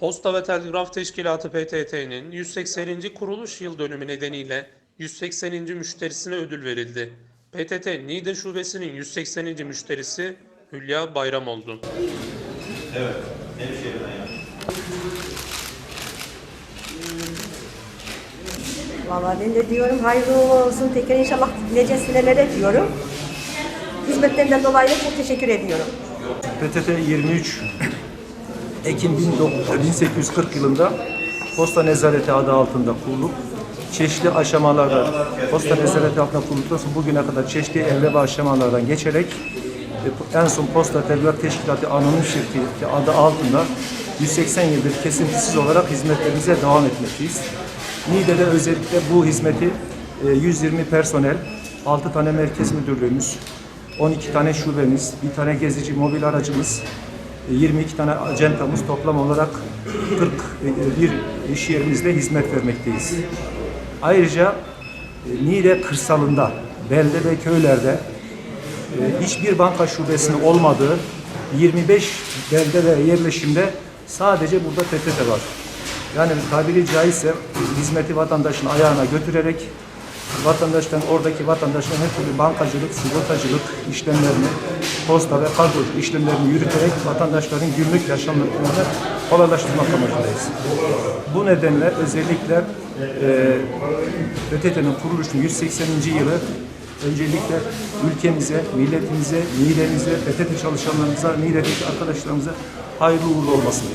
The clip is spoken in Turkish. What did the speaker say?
Posta ve Telgraf Teşkilatı PTT'nin 180. kuruluş yıl dönümü nedeniyle 180. müşterisine ödül verildi. PTT Niğde Şubesi'nin 180. müşterisi Hülya Bayram oldu. Evet. Nevşehir'den yani. Vallahi ben de diyorum hayırlı olsun. Tekrar inşallah nice senelere diyorum. Hizmetlerinden dolayı çok teşekkür ediyorum. PTT 23 Ekim 19- 1840 yılında Posta Nezareti adı altında kurulup çeşitli aşamalardan Posta Nezareti altında kurulduktan sonra bugüne kadar çeşitli evre ve aşamalardan geçerek e, en son Posta Telgraf Teşkilatı Anonim Şirketi adı altında 180 yıldır kesintisiz olarak hizmetlerimize devam etmekteyiz. Niğde'de özellikle bu hizmeti e, 120 personel, 6 tane merkez müdürlüğümüz, 12 tane şubemiz, bir tane gezici mobil aracımız, e, 22 tane acentamız toplam olarak 41 iş yerimizde hizmet vermekteyiz. Ayrıca e, Niğde kırsalında, belde ve köylerde e, hiçbir banka şubesinin olmadığı 25 belde ve yerleşimde sadece burada PTT var. Yani tabiri caizse hizmeti vatandaşın ayağına götürerek vatandaştan oradaki vatandaşın her türlü bankacılık, sigortacılık işlemlerini, posta ve kargo işlemlerini yürüterek vatandaşların günlük yaşamlarını kolaylaştırmak amacındayız. Bu nedenle özellikle e, ÖTT'nin kuruluşunun 180. yılı öncelikle ülkemize, milletimize, Niğde'mize, PTT çalışanlarımıza, Niğde'deki arkadaşlarımıza hayırlı uğurlu olmasını